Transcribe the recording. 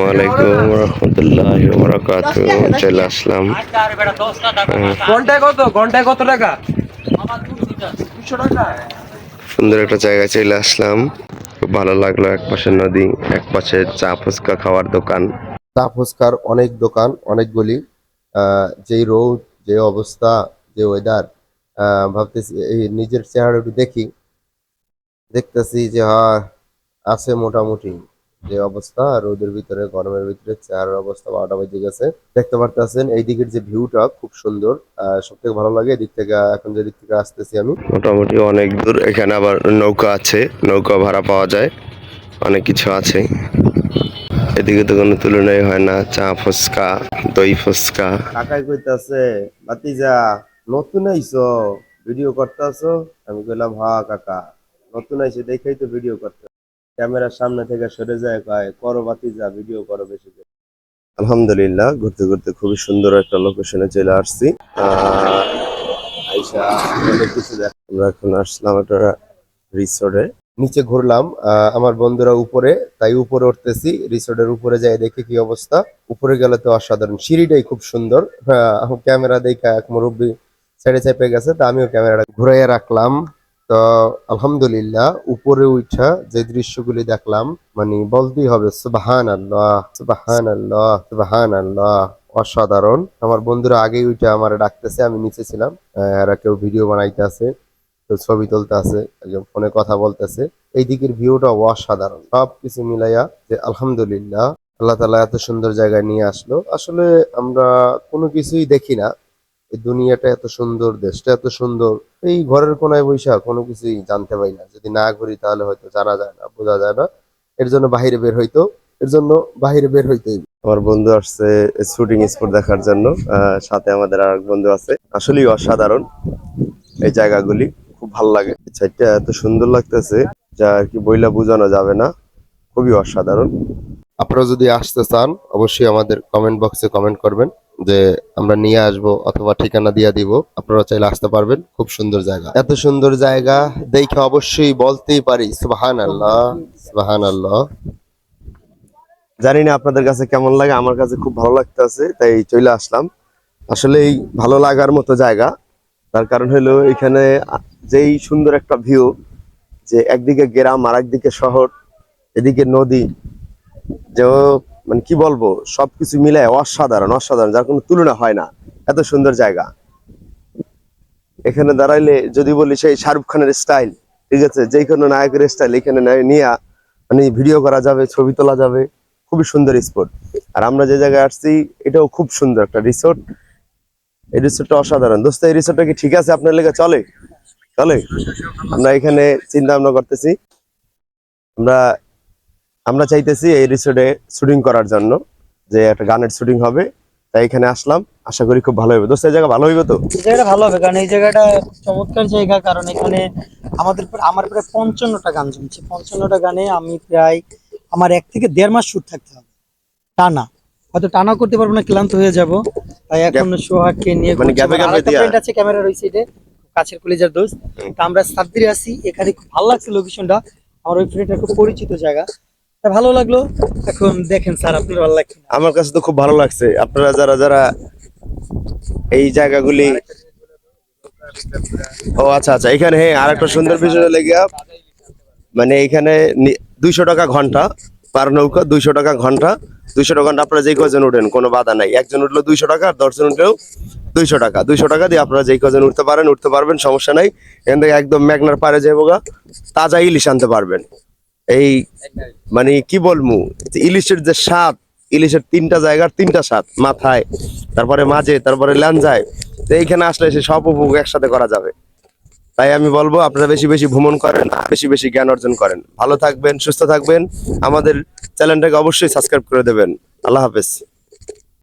আসসালামু আলাইকুম রহমতুল্লাহ বরকাত চলে আসলাম। ঘন্টায় কত? ঘন্টায় কত টাকা? সুন্দর একটা জায়গায় চলে আসলাম। খুব ভালো লাগল এক পাশে নদী এক পাশে চা ফুচকা খাওয়ার দোকান। চা ফুচকার অনেক দোকান অনেকগুলি আহ, যেই রোদ যে অবস্থা যে ওয়েদার ভাবতেছি এই নিজের চেহারা একটু দেখি। দেখতেছি যে হ্যাঁ আছে মোটামুটি। যে অবস্থা রোদের ভিতরে গরমের ভিতরে চেহারার অবস্থা বারোটা বেজে গেছে। দেখতে পারতেছেন এই দিকের যে ভিউটা খুব সুন্দর সব থেকে ভালো লাগে এদিক থেকে এখন যে দিক থেকে আসতেছি আমি। মোটামুটি অনেক দূর এখানে আবার নৌকা আছে নৌকা ভাড়া পাওয়া যায় অনেক কিছু আছে। এদিকে তো কোনো তুলনাই হয় না চা ফুচকা দই ফুচকা। কাকাই কইতাছে বাতিজা নতুন আইছো ভিডিও করতেছো? আমি কইলাম হা কাকা নতুন আইছে দেখেই তো ভিডিও করতে ক্যামেরার সামনে থেকে সরে যায় কয় করো বাতি যা ভিডিও করো বেশি আলহামদুলিল্লাহ ঘুরতে ঘুরতে খুবই সুন্দর একটা লোকেশনে চলে আসছি। আমরা এখন আসলাম একটা রিসোর্টে নিচে ঘুরলাম আমার বন্ধুরা উপরে তাই উপরে উঠতেছি। রিসোর্টের উপরে যাই দেখি কি অবস্থা। উপরে গেলে তো অসাধারণ। সিঁড়িটাই খুব সুন্দর। হ্যাঁ, ক্যামেরা দেখা এক মুরব্বী সাইডে চেপে গেছে তা আমিও ক্যামেরাটা ঘুরাইয়া রাখলাম। তো আলহামদুলিল্লাহ, উপরে উঠা যে দৃশ্যগুলি দেখলাম মানে বলতেই হবে সুবাহান আল্লাহ সুবাহান আল্লাহ সুবাহান আল্লাহ অসাধারণ। আমার বন্ধুরা আগেই উঠে আমার ডাকতেছে, আমি নিচে ছিলাম এরা কেউ ভিডিও বানাইতে আছে, কেউ ছবি তুলতে আছে, একজন ফোনে কথা বলতেছে। এই দিকের ভিউটা অসাধারণ। সব কিছু মিলাইয়া যে আলহামদুলিল্লাহ, আল্লাহ তালা এত সুন্দর জায়গায় নিয়ে আসলো। আসলে আমরা কোনো কিছুই দেখি না। এই দুনিয়াটা এত সুন্দর, দেশটা এত সুন্দর, এই ঘরের কোনায় বৈশা কোনো কিছুই জানতে পারি না। যদি না ঘুরি তাহলে হয়তো জানা যায় না, বোঝা যায় না। এর জন্য বাহিরে বের হইতো, এর জন্য বাহিরে বের হইতেই। আমার বন্ধু আসছে শুটিং স্পট দেখার জন্য সাথে আমাদের আর বন্ধু আছে। আসলেই অসাধারণ এই জায়গাগুলি, খুব ভালো লাগে। সাইডটা এত সুন্দর লাগতেছে, যা আর কি বইলা বোঝানো যাবে না, খুবই অসাধারণ। আপনারা যদি আসতে চান, অবশ্যই আমাদের কমেন্ট বক্সে কমেন্ট করবেন। যে আমরা নিয়ে আসব অথবা ঠিকানা দিয়ে দিব, আপনারা চাইলে আসতে পারবেন। খুব সুন্দর জায়গা। এত সুন্দর জায়গা, দেখে অবশ্যই বলতেই পারি সুবাহান আল্লাহ সুবাহান আল্লাহ জানি না আপনাদের কাছে কেমন লাগে, আমার কাছে খুব ভালো লাগতেছে, তাই চলে আসলাম। আসলে এই ভালো লাগার মতো জায়গা। তার কারণ হলো এখানে যেই সুন্দর একটা ভিউ যে একদিকে গ্রাম আর একদিকে শহর, এদিকে নদী, যে মানে কি বলব, সবকিছু মিলে অসাধারণ অসাধারণ, যার কোনো তুলনা হয় না। এত সুন্দর জায়গা। এখানে দাঁড়াইলে যদি বলি সেই শাহরুখ খানের স্টাইল ঠিক আছে? যে কোনো নায়কের স্টাইল এখানে নিয়ে মানে ভিডিও করা যাবে, ছবি তোলা যাবে। খুবই সুন্দর স্পট আর আমরা যে জায়গায় আসছি, এটাও খুব সুন্দর একটা রিসোর্ট এই রিসোর্টটা অসাধারণ। দোস্ত, এই রিসোর্টটা কি ঠিক আছে আপনার লেগে? চলে। চলে। আমরা এখানে চিন্তা ভাবনা করতেছি। আমরা আমরা চাইতেছি এই রিসোর্টে শুটিং করার জন্য যে একটা গানের শুটিং হবে। তাই এখানে আসলাম। আশা করি খুব ভালো হবে। দোস্ত এই জায়গা ভালো হইবে তো? এই জায়গাটা ভালো হবে কারণ এই জায়গাটা চমৎকার জায়গা। কারণ এখানে আমাদের আমার প্রায় পঞ্চান্নটা গান জমছে। পঞ্চান্নটা গানে আমি প্রায় আমার এক থেকে দেড় মাস শুট থাকতে হবে। টানা। হয়তো টানা করতে পারব না ক্লান্ত হয়ে যাব। তাই এখন সোহাগকে নিয়ে মানে গ্যাপে গ্যাপে দিয়া? আছে ক্যামেরা রয়েছে এটা। কাছের কলেজের দোস্ত। তা আমরা সাতদিরে আছি। এখানে খুব ভালো লাগছে লোকেশনটা আমার ওই ফ্রেন্ডটা খুব পরিচিত জায়গা। ভালো লাগল। এখন দেখেন স্যার, আপনার ভালো লাগছে আমার কাছে তো খুব ভালো লাগছে। আপনারা যারা যারা এই জায়গাগুলি ও আচ্ছা আচ্ছা এখানে হ্যাঁ আর একটা সুন্দর বিষয় লেগে মানে এখানে দুইশো টাকা ঘণ্টা পার নৌকা, দুইশো টাকা ঘণ্টা। দুইশো টাকা ঘণ্টা আপনারা যেই কজন উঠেন, কোনো বাধা নাই। একজন উঠল দুইশো টাকা, আর দশজন উঠলেও দুইশো টাকা। দুইশো টাকা দিয়ে আপনারা যেই কজন উঠতে পারেন, উঠতে পারবেন, সমস্যা নাই। এখান থেকে একদম মেঘনার পারে যাব গা তাজা ইলিশ আনতে পারবেন। এই মানে কি বলব, ইলিশের যে স্বাদ, ইলিশের তিনটা জায়গার তিনটা স্বাদ, মাথায়, তারপরে মাঝে, তারপরে ল্যাঞ্জায় তো এইখানে আসলে সে সব উপভোগ একসাথে করা যাবে। তাই আমি বলব, আপনারা বেশি বেশি ভ্রমণ করেন বেশি বেশি জ্ঞান অর্জন করেন। ভালো থাকবেন, সুস্থ থাকবেন, আমাদের চ্যানেলটাকে অবশ্যই সাবস্ক্রাইব করে দেবেন। আল্লাহ হাফেজ।